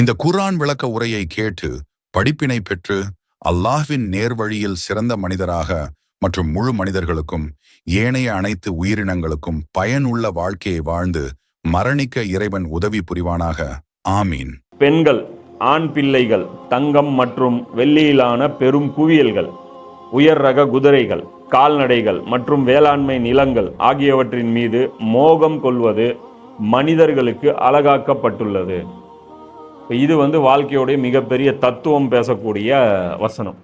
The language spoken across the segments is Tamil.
இந்த குர்ஆன் விளக்க உரையை கேட்டு படிப்பினை பெற்று அல்லாஹ்வின் நேர்வழியில் சிறந்த மனிதராக மற்றும் முழு மனிதர்களுக்கும் ஏனைய அனைத்து உயிரினங்களுக்கும் பயனுள்ள வாழ்க்கையை வாழ்ந்து மரணிக்க இறைவன் உதவி புரிவானாக. ஆமீன். பெண்கள் ஆண் பிள்ளைகள் தங்கம் மற்றும் வெள்ளியிலான பெரும் குவியல்கள் உயர் ரக குதிரைகள் கால்நடைகள் மற்றும் வேளாண்மை நிலங்கள் ஆகியவற்றின் மீது மோகம் கொள்வது மனிதர்களுக்கு அழகாக்கப்பட்டுள்ளது. இப்போ இது வந்து வாழ்க்கையோடைய மிகப்பெரிய தத்துவம் பேசக்கூடிய வசனம்.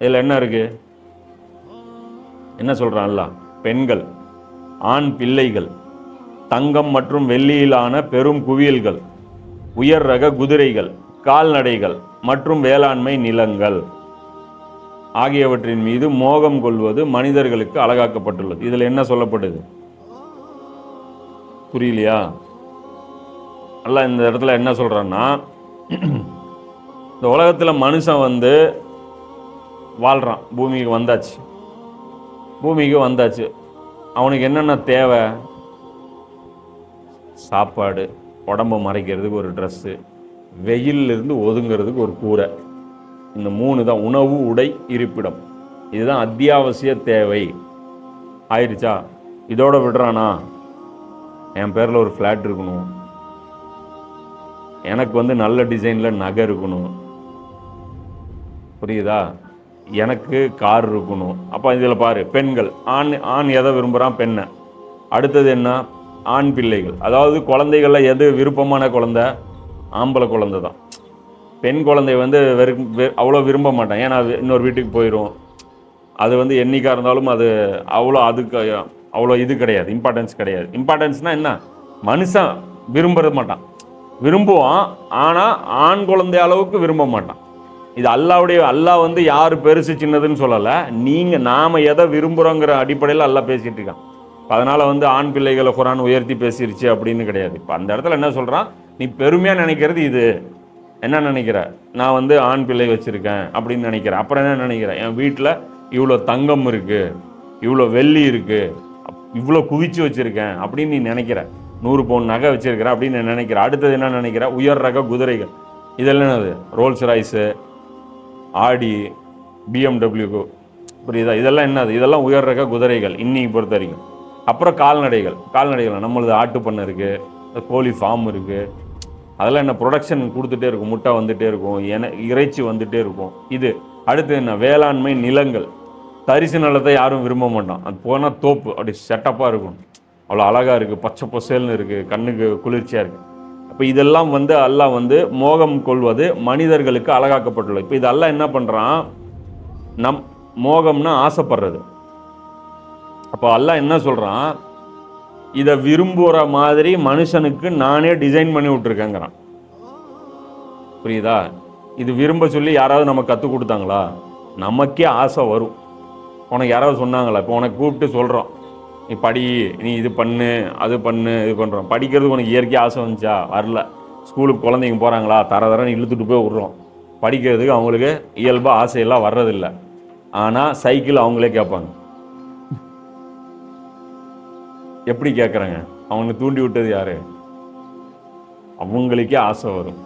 இதில் என்ன இருக்கு? என்ன சொல்றான்ல பெண்கள் ஆண் பிள்ளைகள் தங்கம் மற்றும் வெள்ளியிலான பெரும் குவியல்கள் உயர் ரக குதிரைகள் கால்நடைகள் மற்றும் வேளாண்மை நிலங்கள் ஆகியவற்றின் மீது மோகம் கொள்வது மனிதர்களுக்கு அழகாக்கப்பட்டுள்ளது. இதில் என்ன சொல்லப்படுது? புரியலையா? அல்ல இந்த இடத்துல என்ன சொல்கிறேன்னா இந்த உலகத்தில் மனுஷன் வந்து வாழ்கிறான் பூமிக்கு வந்தாச்சு. பூமிக்கு வந்தாச்சு. அவனுக்கு என்னென்ன தேவை? சாப்பாடு உடம்பை மறைக்கிறதுக்கு ஒரு ட்ரெஸ்ஸு வெயிலிருந்து ஒதுங்கிறதுக்கு ஒரு கூரை. இந்த மூணு தான் உணவு உடை இருப்பிடம். இதுதான் அத்தியாவசிய தேவை. ஆயிடுச்சா? இதோட விடுறானா? என் பேரில் ஒரு ஃப்ளாட் இருக்கணும். எனக்கு வந்து நல்ல டிசைனில் நகை இருக்கணும். புரியுதா? எனக்கு கார் இருக்கணும். அப்போ இதில் பாரு பெண்கள். ஆண் ஆண் எதை விரும்புகிறான் பெண்ணை. அடுத்தது என்ன? ஆண் பிள்ளைகள். அதாவது குழந்தைகளில் எது விருப்பமான குழந்தை? ஆம்பளை குழந்தை தான். பெண் குழந்தை வந்து வெறு வெ- அவ்வளோ விரும்ப மாட்டான். ஏன்னா அது இன்னொரு வீட்டுக்கு போயிடும் அது வந்து என்றைக்காக இருந்தாலும் அது அவ்வளோ அதுக்கு அவ்வளோ இது கிடையாது. இம்பார்ட்டன்ஸ் கிடையாது. இம்பார்ட்டன்ஸ்னால் என்ன? மனுஷன் விரும்புறது மாட்டான். விரும்புவான் ஆனால் ஆண் குழந்தை அளவுக்கு விரும்ப மாட்டான். இது அல்லாவுடைய அல்லாஹ் வந்து யார் பெருசு சின்னதுன்னு சொல்லலை. நீங்கள் நாம் எதை விரும்புகிறோங்கிற அடிப்படையில் அல்லாஹ் பேசிகிட்டு இருக்கான். அதனால் வந்து ஆண் பிள்ளைகளை குரான் உயர்த்தி பேசிருச்சு அப்படின்னு கிடையாது. இப்போ அந்த இடத்துல என்ன சொல்கிறான் நீ பெருமையாக நினைக்கிறது இது. என்ன நினைக்கிற? நான் வந்து ஆண் பிள்ளை வச்சுருக்கேன் அப்படின்னு நினைக்கிறேன் அப்புறம் என்ன நினைக்கிறேன் என் வீட்டில் இவ்வளோ தங்கம் இருக்குது இவ்வளோ வெள்ளி இருக்குது இவ்வளோ குவிச்சு வச்சுருக்கேன் அப்படின்னு நீ நினைக்கிற. நூறு பவுன் நகை வச்சிருக்கிற அப்படின்னு நீ அடுத்தது என்ன நினைக்கிறேன் உயர் ரக குதிரைகள். இதெல்லாம் என்னது? ரோல்ஸ் ராய்ஸு ஆடி பிஎம்டபிள்யூ புரியுதா? இதெல்லாம் என்னது? இதெல்லாம் உயர் ரக குதிரைகள் இன்னைக்கு பொறுத்த வரைக்கும். அப்புறம் கால்நடைகள். கால்நடைகள் நம்மளது ஆட்டு பண்ணை இருக்குது கோழி ஃபார்ம் இருக்குது அதெல்லாம் என்ன ப்ரொடக்ஷன் கொடுத்துட்டே இருக்கும். முட்டை வந்துகிட்டே இருக்கும். என இறைச்சி வந்துகிட்டே இருக்கும். இது அடுத்து என்ன? வேளாண்மை நிலங்கள். தரிசு நிலத்தை யாரும் விரும்ப மாட்டோம் அது போனால் தோப்பு. அப்படி செட்டப்பாக இருக்கும் அவ்வளோ அழகாக இருக்குது பச்சை பசேல்னு இருக்குது கண்ணுக்கு குளிர்ச்சியாக இருக்குது அப்போ இதெல்லாம் வந்து அல்லாஹ் வந்து மோகம் கொள்வது மனிதர்களுக்கு அழகாக்கப்பட்டுள்ளது. இப்போ இது அல்லாஹ் என்ன பண்ணுறான் நம் மோகம்னா ஆசைப்படுறது. அப்போ அல்லாஹ் என்ன சொல்கிறான் இதை விரும்புகிற மாதிரி மனுஷனுக்கு நானே டிசைன் பண்ணி விட்டுருக்கேங்கிறான். புரியுதா? இது விரும்ப சொல்லி யாராவது நம்ம கற்றுக் கொடுத்தாங்களா? நமக்கே ஆசை வரும். உனக்கு யாராவது சொன்னாங்களா? இப்போ உனக்கு கூப்பிட்டு சொல்கிறோம் நீ படி நீ இது பண்ணு அது பண்ணு இது பண்ணுறோம் படிக்கிறது உனக்கு இயற்கையாக ஆசை வந்துச்சா? வரல. ஸ்கூலுக்கு குழந்தைங்க போகிறாங்களா தர தரன்னு இழுத்துட்டு போய் விட்றோம். படிக்கிறதுக்கு அவங்களுக்கு இயல்பாக ஆசையெல்லாம் வர்றதில்ல. ஆனால் சைக்கிள் அவங்களே கேட்பாங்க. எப்படி கேட்குறாங்க? அவங்க தூண்டி விட்டது யாரு? அவங்களுக்கே ஆசை வரும்.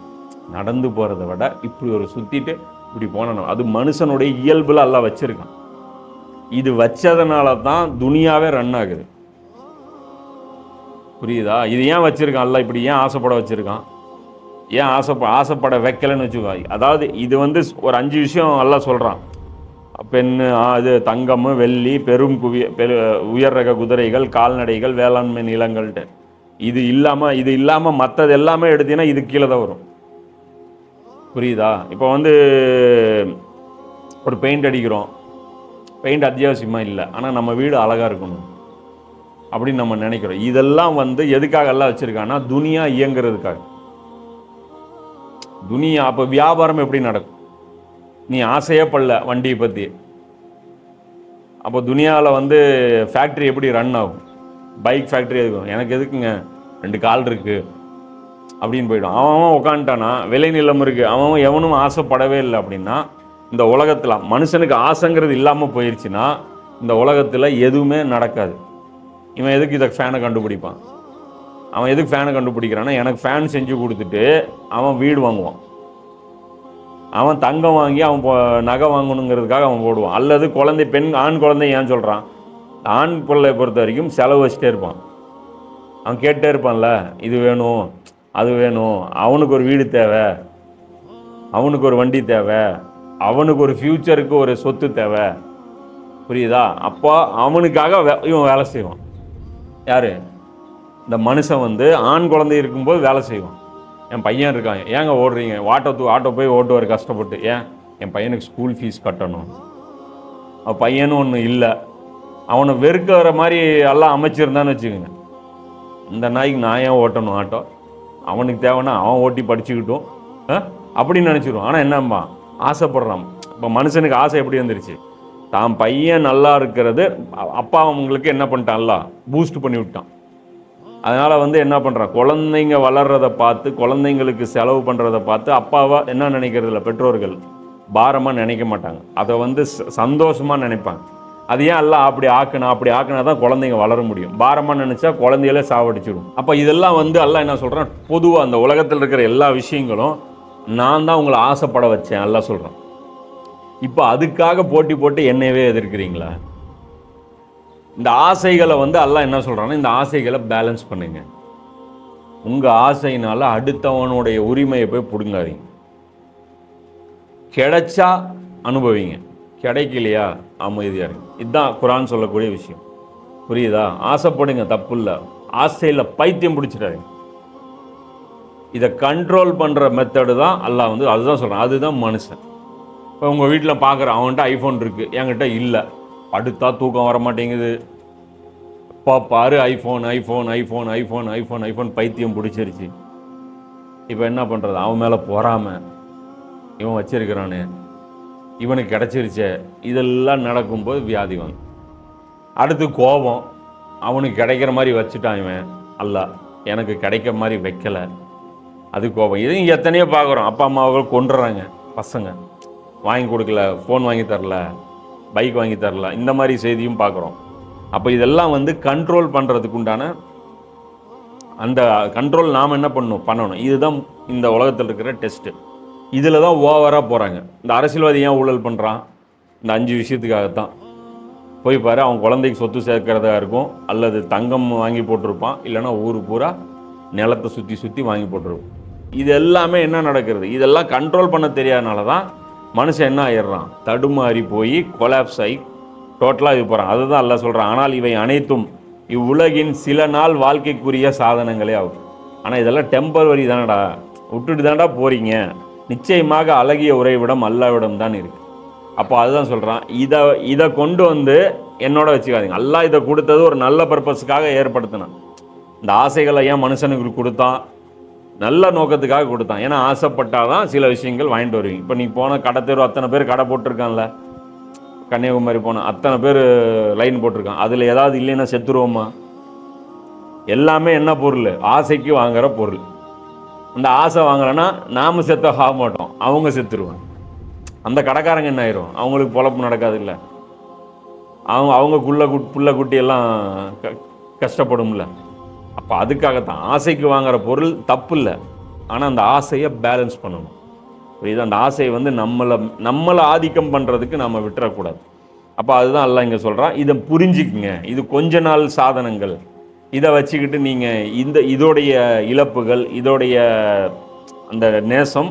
நடந்து போகிறத விட இப்படி ஒரு சுற்றிட்டு இப்படி போனணும் அது மனுஷனுடைய இயல்பில் எல்லாம் வச்சுருக்கான். இது வச்சதுனால தான் துனியாவே ரன் ஆகுது. புரியுதா? இது ஏன் வச்சுருக்கான்? அல்ல இப்படி ஏன் ஆசைப்பட வச்சுருக்கான்? ஏன் ஆசைப்ப ஆசைப்பட வைக்கலன்னு வச்சுக்கோ. அதாவது இது வந்து ஒரு அஞ்சு விஷயம் எல்லாம் சொல்கிறான் பெண்ணு இது தங்கம் வெள்ளி பெரும் குவிய பெரு உயர் ரக குதிரைகள் கால்நடைகள் வேளாண்மை நிலங்கள்ட்டு. இது இல்லாமல் இது இல்லாமல் மற்றது எல்லாமே எடுத்தீங்கன்னா இது கீழே தான் வரும். புரியுதா? இப்போ வந்து ஒரு பெயிண்ட் அடிக்கிறோம். பெயிண்ட் அத்தியாவசியமாக இல்லை. ஆனால் நம்ம வீடு அழகாக இருக்கணும். அப்படின்னு நம்ம நினைக்கிறோம். இதெல்லாம் வந்து எதுக்காக எல்லாம் வச்சுருக்காங்கன்னா துனியா இயங்குறதுக்காக. துனியா அப்போ வியாபாரம் எப்படி நடக்கும்? நீ ஆசையே படல வண்டியை பற்றி அப்போ துனியாவில் வந்து ஃபேக்ட்ரி எப்படி ரன் ஆகும்? பைக் ஃபேக்ட்ரி இருக்கும் எனக்கு எதுக்குங்க? ரெண்டு கால் இருக்குது அப்படின்னு போயிடும். அவன் அவன் உட்காந்துட்டானா விலை நிலம் இருக்குது அவன் எவனும் ஆசைப்படவே இல்லை அப்படின்னா இந்த உலகத்தில் மனுஷனுக்கு ஆசைங்கிறது இல்லாமல் போயிடுச்சுன்னா இந்த உலகத்தில் எதுவுமே நடக்காது. இவன் எதுக்கு இதை ஃபேனை கண்டுபிடிப்பான்? அவன் எதுக்கு ஃபேனை கண்டுபிடிக்கிறான்னா எனக்கு ஃபேன் செஞ்சு கொடுத்துட்டு அவன் வீடு வாங்குவான். அவன் தங்கம் வாங்கி அவன் நகை வாங்கணுங்கிறதுக்காக அவன் போடுவான் அல்லது குழந்தை பெண் ஆண் குழந்தை ஏன் சொல்கிறான் ஆண் பிள்ளையை பொறுத்த வரைக்கும் செலவு வச்சுட்டே இருப்பான். அவன் கேட்டே இருப்பான்ல இது வேணும் அது வேணும் அவனுக்கு ஒரு வீடு தேவை அவனுக்கு ஒரு வண்டி தேவை அவனுக்கு ஒரு ஃப்யூச்சருக்கு ஒரு சொத்து தேவை. புரியுதா? அப்போ அவனுக்காக வே- இவன் வேலை செய்வான். யார்? இந்த மனுஷன் வந்து ஆண் குழந்தை இருக்கும்போது வேலை செய்வான். என் பையன் இருக்கான். ஏங்க ஓடுறீங்க? ஆட்டோ தூ ஆட்டோ போய் ஓட்டுவார் கஷ்டப்பட்டு. ஏன்? என் பையனுக்கு ஸ்கூல் ஃபீஸ் கட்டணும். அவன் பையனும் ஒன்று இல்லை. அவனை வெறுக்கிற மாதிரி எல்லாம் அமைச்சிருந்தான்னு வச்சுக்கோங்க. இந்த நாய்க்கு நான் ஏன் ஓட்டணும் ஆட்டோ? அவனுக்கு தேவைன்னா அவன் ஓட்டி படிச்சுக்கிட்டும். ஆ? அப்படின்னு நினச்சிடுவான் ஆனால் என்னம்மா ஆசைப்படுறான். இப்போ மனுஷனுக்கு ஆசை எப்படி வந்துருச்சு? தான் பையன் நல்லா இருக்கிறது அப்பா அவங்களுக்கு என்ன பண்ணிட்டான்ல? பூஸ்ட் பண்ணி விட்டான். அதனால் வந்து என்ன பண்ணுறான் குழந்தைங்க வளர்கிறத பார்த்து குழந்தைங்களுக்கு செலவு பண்ணுறத பார்த்து அப்பாவை என்ன நினைக்கிறது இல்லை பெற்றோர்கள் பாரமாக நினைக்க மாட்டாங்க. அதை வந்து சந்தோஷமாக நினைப்பாங்க. அது ஏன் எல்லாம் அப்படி ஆக்கணும் அப்படி ஆக்கினா தான் குழந்தைங்க வளர முடியும். பாரமாக நினச்சா குழந்தைகளே சாவடிச்சிடும். அப்போ இதெல்லாம் வந்து எல்லாம் என்ன சொல்கிறேன் பொதுவாக அந்த உலகத்தில் இருக்கிற எல்லா விஷயங்களும் நான் தான் உங்களை ஆசைப்பட வச்சேன் எல்லாம் சொல்கிறேன் இப்போ அதுக்காக போட்டி போட்டு என்னையவே எதிர்க்கிறீங்களா? இந்த ஆசைகளை வந்து எல்லாம் என்ன சொல்கிறான்னா இந்த ஆசைகளை பேலன்ஸ் பண்ணுங்க. உங்கள் ஆசையினால் அடுத்தவனுடைய உரிமையை போய் பிடுங்காதீங்க. கிடைச்சா அனுபவிங்க. கிடைக்கலையா அமைதியாக இருங்க. இதுதான் குரான் சொல்லக்கூடிய விஷயம். புரியுதா? ஆசைப்படுங்க தப்பு இல்லை. ஆசையில் பைத்தியம் பிடிச்சிடாதீங்க. இதை கண்ட்ரோல் பண்ணுற மெத்தடு தான் அல்லாஹ் வந்து அதுதான் சொல்கிறான் அதுதான் மனுஷன். இப்போ உங்கள் வீட்டில் பார்க்குற அவன்கிட்ட ஐஃபோன் இருக்குது என்கிட்ட இல்லை. படுத்தா தூக்கம் வர மாட்டேங்குது. இப்போ பாரு iPhone iPhone iPhone iPhone iPhone iPhone பைத்தியம் பிடிச்சிருச்சு. இப்போ என்ன பண்ணுறது அவன் மேலே பொறாம. இவன் வச்சிருக்கிறானே. இவனுக்கு கிடச்சிருச்சே. இதெல்லாம் நடக்கும்போது வியாதி வந்து அடுத்து கோபம். அவனுக்கு கிடைக்கிற மாதிரி வச்சுட்டான் இவன். அல்ல எனக்கு கிடைக்கிற மாதிரி வைக்கல. அது கோபம். இதையும் எத்தனையோ பார்க்குறோம். அப்பா அம்மாவுகள் கொண்டுறாங்க பசங்க. வாங்கி கொடுக்கல. ஃபோன் வாங்கி தரல. பைக் வாங்கி தரல. இந்த மாதிரி செய்தியும் பார்க்குறோம். அப்போ இதெல்லாம் வந்து கண்ட்ரோல் பண்ணுறதுக்கு உண்டான அந்த கண்ட்ரோல் நாம் என்ன பண்ணணும்? பண்ணணும். இதுதான் இந்த உலகத்தில் இருக்கிற டெஸ்ட்டு இதில் தான் ஓவராக போகிறாங்க இந்த அரசியல்வாதி ஏன் ஊழல் பண்ணுறான் இந்த அஞ்சு விஷயத்துக்காகத்தான். போய் பாரு அவன் குழந்தைக்கு சொத்து சேர்க்கிறதா இருக்கும். அல்லது தங்கம் வாங்கி போட்டிருப்பான். இல்லைன்னா ஊர் பூரா நிலத்தை சுற்றி சுற்றி வாங்கி போட்டிருப்பான் இது எல்லாமே என்ன நடக்கிறது? இதெல்லாம் கண்ட்ரோல் பண்ண தெரியாதனால தான் மனுஷன் என்ன ஆயிடுறான்? தடுமாறி போய் கொலாப்ஸ் ஆகி டோட்டலாக இது போகிறான் அதுதான் அல்ல சொல்கிறான் ஆனால் இவை அனைத்தும் இவ்வுலகின் சில நாள் வாழ்க்கைக்குரிய சாதனங்களே ஆகும். ஆனால் இதெல்லாம் டெம்பரவரி தானடா. விட்டுட்டு தானடா போகிறீங்க நிச்சயமாக அழகிய உறைவிடம் அல்லாவிடம் தான் இருக்குது அப்போ அதுதான் சொல்கிறான் இதை இதை கொண்டு வந்து என்னோட வச்சுக்காதீங்க. அல்லா இதை கொடுத்தது ஒரு நல்ல பர்பஸுக்காக ஏற்படுத்தினான். இந்த ஆசைகளை ஏன் மனுஷனுக்கு கொடுத்தான்? நல்ல நோக்கத்துக்காக கொடுத்தான். ஏன்னா ஆசைப்பட்டாதான் சில விஷயங்கள் வாங்கிட்டு வருவீங்க. இப்போ நீ போன கடை தெரு அத்தனை பேர் கடை போட்டிருக்கான்ல. கன்னியாகுமரி போன அத்தனை பேர் லைன் போட்டிருக்கான். அதில் ஏதாவது இல்லைன்னா செத்துருவோமா? எல்லாமே என்ன பொருள்? ஆசைக்கு வாங்குகிற பொருள். அந்த ஆசை வாங்குறேன்னா நாம செத்த ஆக மாட்டோம். அவங்க செத்துருவாங்க. அந்த கடைக்காரங்க என்ன ஆயிரும்? அவங்களுக்கு பொழப்பு நடக்காது இல்லை அவங்க அவங்க குள்ள குட் புள்ள குட்டி எல்லாம் க கஷ்டப்படும்ல. அப்போ அதுக்காகத்தான். ஆசைக்கு வாங்குற பொருள் தப்பு இல்லை ஆனால் அந்த ஆசையை பேலன்ஸ் பண்ணணும். புரியுது? அந்த ஆசையை வந்து நம்மளை நம்மளை ஆதிக்கம் பண்ணுறதுக்கு நம்ம விட்டுறக்கூடாது. அப்போ அதுதான் எல்லாம் இங்கே சொல்கிறான் இதை புரிஞ்சுக்குங்க. இது கொஞ்ச நாள் சாதனங்கள். இதை வச்சுக்கிட்டு நீங்கள் இந்த இதோடைய இழப்புகள் இதோடைய அந்த நேசம்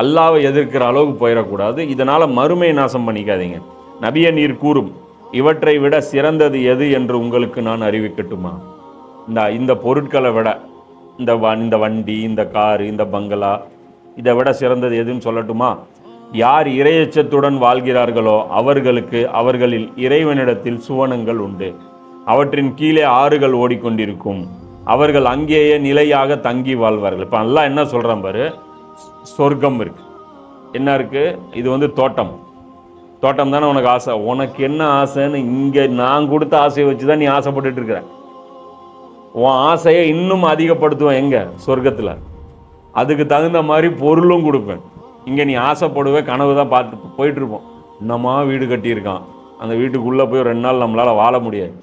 அல்லாவை எதிர்க்கிற அளவுக்கு போயிடக்கூடாது. இதனால் மறுமை நாசம் பண்ணிக்காதீங்க. நபிய நீர் கூறும் இவற்றை விட சிறந்தது எது என்று உங்களுக்கு நான் அறிவிக்கட்டுமா? இந்த இந்த பொருட்களை விட இந்த வ இந்த வண்டி இந்த காரு இந்த பங்களா இதை விட சிறந்தது எதுன்னு சொல்லட்டுமா? யார் இரையச்சத்துடன் வாழ்கிறார்களோ அவர்களுக்கு அவர்களில் இறைவனிடத்தில் சுவனங்கள் உண்டு. அவற்றின் கீழே ஆறுகள் ஓடிக்கொண்டிருக்கும். அவர்கள் அங்கேயே நிலையாக தங்கி வாழ்வார்கள். இப்போ நல்லா என்ன சொல்கிறான் பாரு? சொர்க்கம் இருக்கு. என்ன இருக்கு? இது வந்து தோட்டம். தோட்டம் தானே உனக்கு ஆசை. உனக்கு என்ன ஆசைன்னு இங்கே நான் கொடுத்த ஆசையை வச்சு தான் நீ ஆசைப்பட்டுட்டு இருக்கிற. உன் ஆசையை இன்னும் அதிகப்படுத்துவேன் எங்கே? சொர்க்கத்தில். அதுக்கு தகுந்த மாதிரி பொருளும் கொடுப்பேன். இங்கே நீ ஆசைப்படுவே கனவு தான் பார்த்து போயிட்டுருப்போம். இன்னமா வீடு கட்டியிருக்கான். அந்த வீட்டுக்குள்ளே போய் ரெண்டு நாள் நம்மளால் வாழ முடியாது.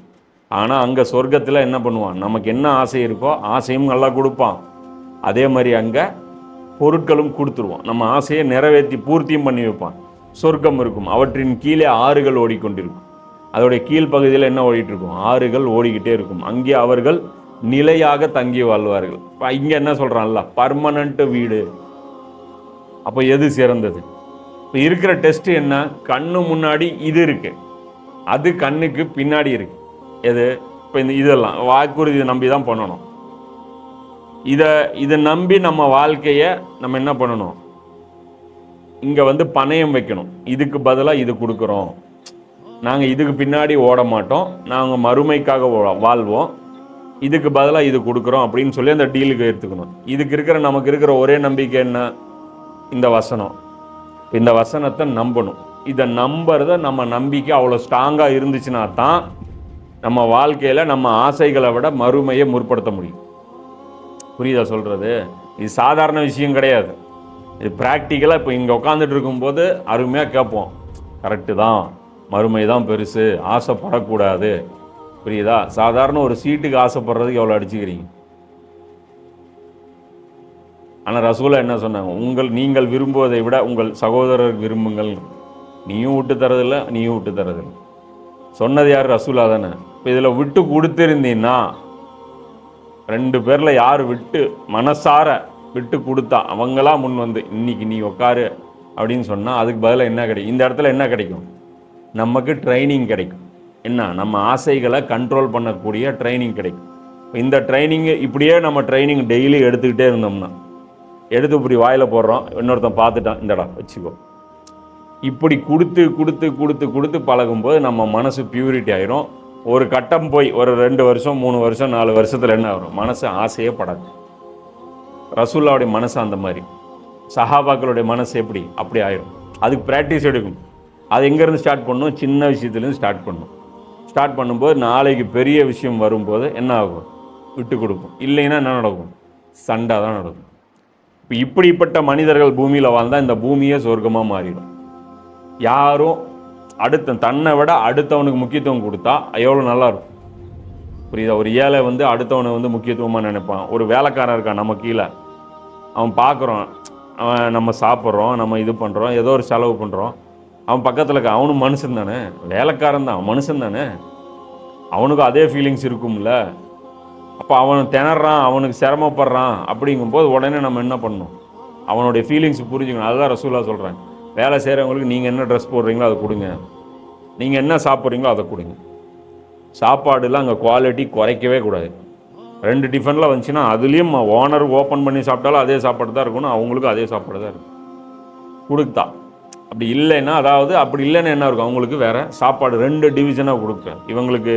ஆனால் அங்கே சொர்க்கத்தில் என்ன பண்ணுவான்? நமக்கு என்ன ஆசை இருக்கோ ஆசையும் நல்லா கொடுப்பான். அதே மாதிரி அங்கே பொருட்களும் கொடுத்துருவான். நம்ம ஆசையை நிறைவேற்றி பூர்த்தியும் பண்ணி வைப்பான். சொர்க்கம் இருக்கும். அவற்றின் கீழே ஆறுகள் ஓடிக்கொண்டிருக்கும். அதோடைய கீழ்ப்பகுதியில் என்ன ஓடிட்டு இருக்கும் ஆறுகள் ஓடிக்கிட்டே இருக்கும். அங்கே அவர்கள் நிலையாக தங்கி வாழ்வார்கள். இப்போ இங்கே என்ன சொல்கிறான்ல பர்மனண்ட்டு வீடு. அப்போ எது சிறந்தது? இப்போ இருக்கிற டெஸ்ட் என்ன? கண்ணு முன்னாடி இது இருக்கு. அது கண்ணுக்கு பின்னாடி இருக்கு. எது? இப்போ இந்த இதெல்லாம் வாக்குறுதி நம்பி தான் பண்ணணும். இதை இதை நம்பி நம்ம வாழ்க்கையை நம்ம என்ன பண்ணணும்? இங்கே வந்து பணயம் வைக்கணும். இதுக்கு பதிலாக இது கொடுக்குறோம். நாங்கள் இதுக்கு பின்னாடி ஓட மாட்டோம் நாங்கள் மறுமைக்காக வா- வாழ்வோம். இதுக்கு பதிலாக இது கொடுக்குறோம் அப்படின்னு சொல்லி அந்த டீலுக்கு எடுத்துக்கணும். இதுக்கு இருக்கிற நமக்கு இருக்கிற ஒரே நம்பிக்கை என்ன? இந்த வசனம். இந்த வசனத்தை நம்பணும். இதை நம்புறத நம்ம நம்பிக்கை அவ்வளோ ஸ்ட்ராங்காக இருந்துச்சுன்னா தான் நம்ம வாழ்க்கையில் நம்ம ஆசைகளை விட மறுமையை முற்படுத்த முடியும். புரியுதா சொல்கிறது இது சாதாரண விஷயம் கிடையாது. இது ப்ராக்டிக்கலாக இப்போ இங்கே உட்காந்துட்டு இருக்கும்போது அருமையாக கேட்போம். கரெக்டு தான். மறுமை தான் பெருசு. ஆசைப்படக்கூடாது. புரியுதா? சாதாரண ஒரு சீட்டுக்கு ஆசைப்படுறதுக்கு எவ்வளோ அடிச்சுக்கிறீங்க? ஆனால் ரசகுல்லா என்ன சொன்னாங்க? உங்கள் நீங்கள் விரும்புவதை விட உங்கள் சகோதரர் விரும்புங்கள். நீயும் விட்டு தரதில்லை நீயும் விட்டு தரதில்லை. சொன்னது யார்? ரசூலா தானே. இப்போ இதில் விட்டு கொடுத்துருந்தீன்னா ரெண்டு பேரில் யார் விட்டு மனசார விட்டு கொடுத்தா அவங்களா முன் வந்து இன்னைக்கு நீ உக்காரு அப்படின்னு சொன்னால் அதுக்கு பதிலாக என்ன கிடைக்கும்? இந்த இடத்துல என்ன கிடைக்கும்? நமக்கு ட்ரைனிங் கிடைக்கும். என்ன நம்ம ஆசைகளை கண்ட்ரோல் பண்ணக்கூடிய ட்ரைனிங் கிடைக்கும். இந்த ட்ரைனிங்கு இப்படியே நம்ம ட்ரைனிங் டெய்லி எடுத்துக்கிட்டே இருந்தோம்னா எடுத்து இப்படி வாயில் போடுறோம் இன்னொருத்தன் பார்த்துட்டான் இந்தடா வச்சுக்கோ. இப்படி கொடுத்து கொடுத்து கொடுத்து கொடுத்து பழகும்போது நம்ம மனசு பியூரிட்டி ஆயிரும். ஒரு கட்டம் போய் ஒரு ரெண்டு வருஷம் மூணு வருஷம் நாலு வருஷத்தில் என்ன ஆகும்? மனசு ஆசையே படாது. ரசூல்லாவுடைய மனசு அந்த மாதிரி. சஹாபாக்களுடைய மனசு எப்படி? அப்படி ஆயிரும். அதுக்கு ப்ராக்டிஸ் எடுக்கும் அது எங்கேருந்து ஸ்டார்ட் பண்ணணும்? சின்ன விஷயத்துலேருந்து ஸ்டார்ட் பண்ணும் ஸ்டார்ட் பண்ணும்போது நாளைக்கு பெரிய விஷயம் வரும்போது என்ன ஆகும்? விட்டு கொடுக்கும் இல்லைன்னா என்ன நடக்கும்? சண்டை தான் நடக்கும். இப்போ இப்படிப்பட்ட மனிதர்கள் பூமியில் வாழ்ந்தால் இந்த பூமியே சொர்க்கமாக மாறிடும். யாரும் அடுத்த தன்னை விட அடுத்தவனுக்கு முக்கியத்துவம் கொடுத்தா எவ்வளோ நல்லா இருக்கும். புரியுதா? ஒரு ஏழை வந்து அடுத்தவனை வந்து முக்கியத்துவமாக நினைப்பான். ஒரு வேலைக்காரன் இருக்கான் நம்ம கீழே. அவன் பார்க்குறான் அவன் நம்ம சாப்பிட்றோம் நம்ம இது பண்ணுறோம் ஏதோ ஒரு செலவு பண்ணுறோம் அவன் பக்கத்தில் இருக்க அவனும் மனுஷன் தானே? வேலைக்காரன் தான் மனுஷன் தானே? அவனுக்கும் அதே ஃபீலிங்ஸ் இருக்கும்ல? அப்போ அவன் திணறான் அவனுக்கு சிரமப்படுறான் அப்படிங்கும்போது உடனே நம்ம என்ன பண்ணணும்? அவனுடைய ஃபீலிங்ஸ் புரிஞ்சுக்கணும். அதுதான் ரசூலா சொல்கிறேன் வேலை செய்கிறவங்களுக்கு நீங்கள் என்ன ட்ரெஸ் போடுறீங்களோ அதை கொடுங்க. நீங்கள் என்ன சாப்பிட்றீங்களோ அதை கொடுங்க. சாப்பாடுலாம் அங்கே குவாலிட்டி குறைக்கவே கூடாது. ரெண்டு டிஃபனில் வந்துச்சுன்னா அதுலேயும் ஓனர் ஓப்பன் பண்ணி சாப்பிட்டாலும் அதே சாப்பாடு தான் இருக்கணும். அவங்களுக்கும் அதே சாப்பாடு தான் இருக்கும் கொடுத்தா. அப்படி இல்லைன்னா அதாவது அப்படி இல்லைன்னா என்ன இருக்கும்? அவங்களுக்கு வேறு சாப்பாடு ரெண்டு டிவிஷனாக கொடுப்பேன். இவங்களுக்கு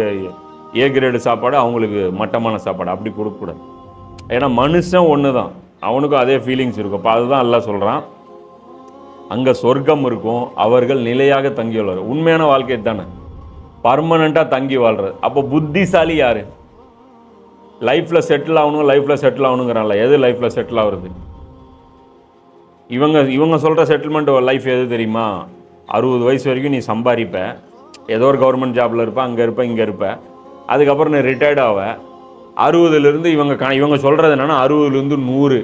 ஏ கிரேடு சாப்பாடு அவங்களுக்கு மட்டமான சாப்பாடு. அப்படி கொடுக்கக்கூடாது ஏன்னா மனுஷன் ஒன்று தான் அவனுக்கும் அதே ஃபீலிங்ஸ் இருக்கும். அப்போ அதுதான் எல்லாம் சொல்கிறான் அங்கே சொர்க்கம் இருக்கும். அவர்கள் நிலையாக தங்கி வாழ்வார் உண்மையான வாழ்க்கை தானே. பர்மனண்ட்டாக தங்கி வாழ்கிறது அப்போ புத்திசாலி யார்? லைஃப்பில் செட்டில் ஆகணும் லைஃப்பில் செட்டில் ஆகணுங்கிறான்ல. எது லைஃப்பில் செட்டில் ஆகுறது? இவங்க இவங்க சொல்கிற செட்டில்மெண்ட் லைஃப் எது தெரியுமா? அறுபது வயசு வரைக்கும் நீ சம்பாதிப்ப. ஏதோ ஒரு கவர்மெண்ட் ஜாபில் இருப்ப அங்கே இருப்ப இங்கே இருப்ப. அதுக்கப்புறம் நீ ரிட்டையர்ட் ஆவ. அறுபதுலேருந்து இவங்க க இவங்க சொல்கிறது என்னென்னா அறுபதுலேருந்து நூறு.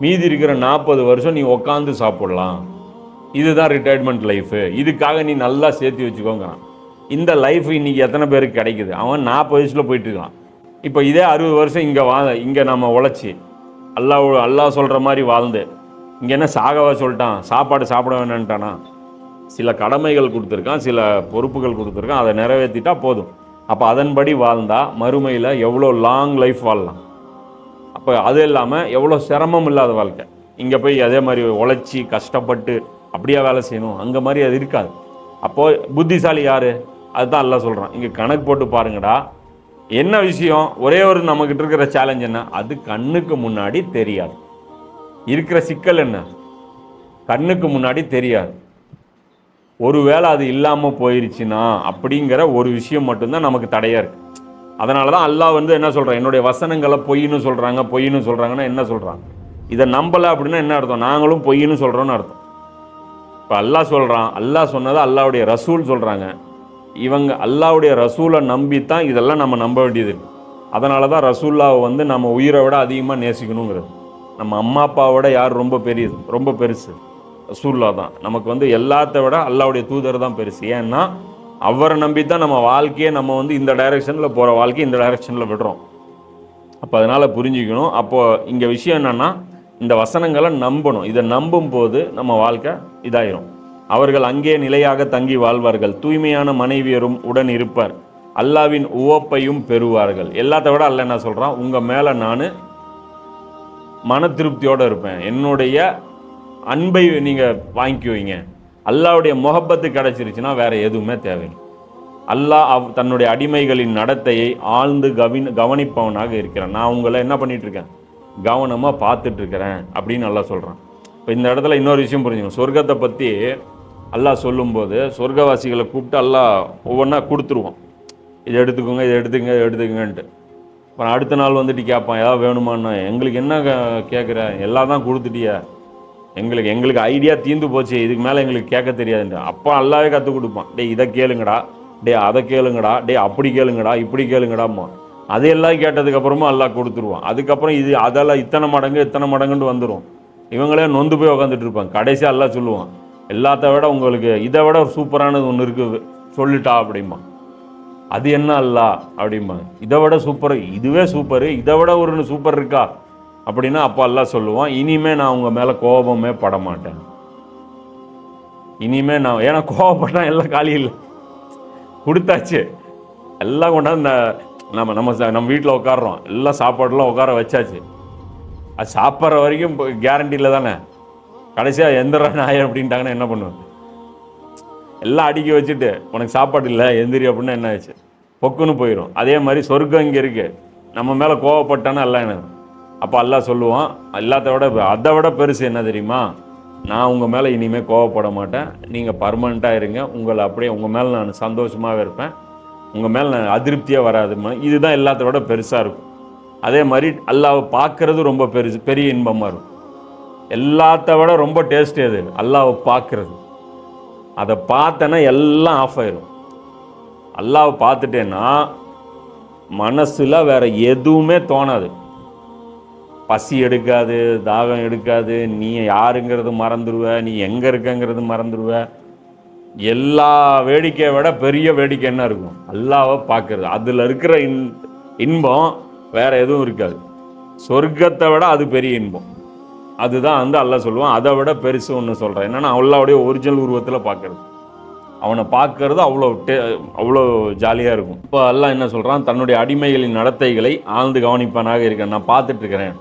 மீதி இருக்கிற நாற்பது வருஷம் நீ உக்காந்து சாப்பிடலாம். இதுதான் ரிட்டையர்மெண்ட் லைஃபு இதுக்காக நீ நல்லா சேர்த்து வச்சுக்கோங்கிறான் இந்த லைஃப் இன்றைக்கி எத்தனை பேருக்கு கிடைக்குது? அவன் நாற்பது வயசில் போயிட்டுருக்கான் இப்போ இதே அறுபது வருஷம் இங்கே வா இங்கே நம்ம உழைச்சி. அல்லாஹ் அல்லாஹ் சொல்கிற மாதிரி வாழ்ந்து. இங்கே என்ன சாகவா சொல்லிட்டான்? சாப்பாடு சாப்பிட வேணான்ட்டானா சில கடமைகள் கொடுத்துருக்கான் சில பொறுப்புகள் கொடுத்துருக்கான் அதை நிறைவேற்றிட்டா போதும். அப்போ அதன்படி வாழ்ந்தால் மறுமையில் எவ்வளோ லாங் லைஃப் வாழலாம்? அப்போ அது இல்லாமல் எவ்வளோ சிரமம் இல்லாத வாழ்க்கை. இங்கே போய் அதே மாதிரி உழைச்சி கஷ்டப்பட்டு அப்படியே வேலை செய்யணும். அங்கே மாதிரி அது இருக்காது. அப்போது புத்திசாலி யார்? அதுதான் எல்லாம் சொல்கிறான் இங்கே கணக்கு போட்டு பாருங்கடா. என்ன விஷயம்? ஒரே ஒரு நம்மக்கிட்ட இருக்கிற சேலஞ்ச் என்ன? அது கண்ணுக்கு முன்னாடி தெரியாது. இருக்கிற சிக்கல் என்ன? கண்ணுக்கு முன்னாடி தெரியாது. ஒருவேளை அது இல்லாமல் போயிருச்சுன்னா அப்படிங்கிற ஒரு விஷயம் மட்டும்தான் நமக்கு தடையாக இருக்குது அதனால தான் அல்லாஹ் வந்து என்ன சொல்கிறான் என்னுடைய வசனங்களை பொய்ன்னு சொல்கிறாங்க பொய்ன்னு சொல்கிறாங்கன்னா என்ன சொல்கிறாங்க இதை நம்பலை அப்படின்னா என்ன அர்த்தம்? நாங்களும் பொய்ன்னு சொல்கிறோன்னு அர்த்தம். இப்போ அல்லாஹ் சொல்கிறான் அல்லாஹ் சொன்னதை அல்லாவுடைய ரசூல் சொல்கிறாங்க இவங்க அல்லாவுடைய ரசூலை நம்பி தான் இதெல்லாம் நம்ம நம்ப வேண்டியது அதனால தான் ரசூல்லாவை வந்து நம்ம உயிரை விட அதிகமாக நேசிக்கணுங்கிறது. நம்ம அம்மா அப்பாவோட யார் ரொம்ப பெரிய ரொம்ப பெருசு? ரசூல்லா தான். நமக்கு வந்து எல்லாத்த விட அல்லாவுடைய தூதர் தான் பெருசு. ஏன்னா அவரை நம்பி தான் நம்ம வாழ்க்கையை நம்ம வந்து இந்த டைரெக்ஷனில் போகிற வாழ்க்கையை இந்த டைரெக்ஷனில் விடுறோம். அப்போ அதனால் புரிஞ்சுக்கணும். அப்போது இங்கே விஷயம் என்னென்னா இந்த வசனங்களை நம்பணும். இதை நம்பும் போது நம்ம வாழ்க்கை இதாயிரும். அவர்கள் அங்கே நிலையாக தங்கி வாழ்வார்கள். தூய்மையான மனைவியரும் உடன் இருப்பார். அல்லாவின் உவப்பையும் பெறுவார்கள். எல்லாத்த விட அல்ல என்ன சொல்கிறான் உங்கள் மேலே நான் மன திருப்தியோடு இருப்பேன். என்னுடைய அன்பை நீங்கள் வாங்கிக்குவீங்க அல்லாவுடைய முகப்பத்து கிடச்சிருச்சுன்னா வேறு எதுவுமே தேவையில்லை. அல்லாஹ் அவ் தன்னுடைய அடிமைகளின் நடத்தையை ஆழ்ந்து கவின் கவனிப்பவனாக இருக்கிறான். நான் உங்களை என்ன பண்ணிகிட்ருக்கேன் கவனமாக பார்த்துட்ருக்கிறேன் அப்படின்னு நல்லா சொல்கிறான் இப்போ இந்த இடத்துல இன்னொரு விஷயம் புரிஞ்சுக்கணும். சொர்க்கத்தை பற்றி அல்லாஹ் சொல்லும்போது சொர்க்கவாசிகளை கூப்பிட்டு அல்லாஹ் ஒவ்வொன்றா கொடுத்துருவோம் இதை எடுத்துக்கோங்க இதை எடுத்துக்கங்க இதை எடுத்துக்கங்கன்ட்டு. அப்புறம் அடுத்த நாள் வந்துட்டு கேட்பான் ஏதாவது வேணுமான்னு. எங்களுக்கு என்ன கேட்குற? எல்லாம் தான் கொடுத்துட்டியா. எங்களுக்கு எங்களுக்கு ஐடியா தீந்து போச்சு. இதுக்கு மேலே எங்களுக்கு கேட்க தெரியாதுன்ட்டு அப்போ எல்லாவே கற்றுக் கொடுப்பான். டேய் இதை கேளுங்கடா. டே அதை கேளுங்கடா. டேய் அப்படி கேளுங்கடா இப்படி கேளுங்கடாம்மா. அதையெல்லாம் கேட்டதுக்கப்புறமா எல்லாம் கொடுத்துருவான். அதுக்கப்புறம் இது அதெல்லாம் இத்தனை மடங்கு இத்தனை மடங்குன்னு வந்துடும் இவங்களே நொந்து போய் உக்காந்துட்டு இருப்பாங்க. கடைசியாக எல்லாம் சொல்லுவான் எல்லாத்த விட உங்களுக்கு இதை விட ஒரு சூப்பரானது ஒன்று இருக்குது. சொல்லிட்டா அப்படிமா அது என்ன அல்ல? அப்படிம்பாங்க. இதை விட சூப்பர் இதுவே சூப்பர் இதை விட ஒரு சூப்பர் இருக்கா? அப்படின்னா அப்பா எல்லாம் சொல்லுவான் இனிமே நான் உங்கள் மேலே கோபமே பட மாட்டேன். இனிமே நான் ஏன்னா கோவப்பட்டா எல்லாம் காலி இல்லை. கொடுத்தாச்சு. எல்லாம் கொண்டாந்து நம்ம நம்ம நம்ம வீட்டில் உட்காடுறோம் எல்லாம் சாப்பாடுலாம் உட்கார வச்சாச்சு. அது சாப்பிட்ற வரைக்கும் கேரண்டியில் தானே. கடைசியாக எந்த நாய் அப்படின்ட்டாங்கன்னா என்ன பண்ணுவேன்? எல்லாம் அடுக்கி வச்சுட்டு உனக்கு சாப்பாடு இல்லை எந்திரி அப்படின்னா என்ன ஆச்சு? பொக்குன்னு போயிடும் அதே மாதிரி சொர்க்கம் இங்கே இருக்குது நம்ம மேலே கோவப்பட்டானா எல்லாம் எனக்கு. அப்போ அல்லாஹ் சொல்லுவான் எல்லாத்த விட அதை விட பெருசு என்ன தெரியுமா? நான் உங்கள் மேலே இனிமேல் கோவப்பட மாட்டேன். நீங்கள் பர்மனெண்ட்டாக இருங்க. உங்களை அப்படியே உங்கள் மேலே நான் சந்தோஷமாகவே இருப்பேன். உங்கள் மேலே நான் அதிருப்தியாக வராது. இதுதான் எல்லாத்த விட பெருசாக இருக்கும். அதே மாதிரி அல்லாவை பார்க்குறது ரொம்ப பெருசு பெரிய இன்பமாக இருக்கும். எல்லாத்த விட ரொம்ப டேஸ்ட் எது? அல்லாவை பார்க்குறது அதை பார்த்தேன்னா எல்லாம் ஆஃப் ஆயிரும். அல்லாவை பார்த்துட்டேன்னா மனசில் வேற எதுவுமே தோணாது. பசி எடுக்காது தாகம் எடுக்காது நீ யாருங்கிறது மறந்துடுவ நீ எங்கே இருக்கங்கிறது மறந்துடுவ எல்லா வேடிக்கையை விட பெரிய வேடிக்கை என்ன இருக்கும்? அல்லாவை பார்க்கறது. அதில் இருக்கிற இன் இன்பம் வேறு எதுவும் இருக்காது. சொர்க்கத்தை விட அது பெரிய இன்பம். அதுதான் வந்து அல்லா சொல்லுவான் அதை விட பெருசு ஒன்று சொல்கிறேன் என்னென்னா அல்லாவுடைய ஒரிஜினல் உருவத்தில் பார்க்கறது அவனை பார்க்கறது அவ்வளோ டே அவ்வளோ ஜாலியாக இருக்கும். இப்போ எல்லாம் என்ன சொல்கிறான் தன்னுடைய அடிமைகளின் நடத்தைகளை ஆழ்ந்து கவனிப்பானாக இருக்கேன் நான் பார்த்துட்ருக்கிறேன்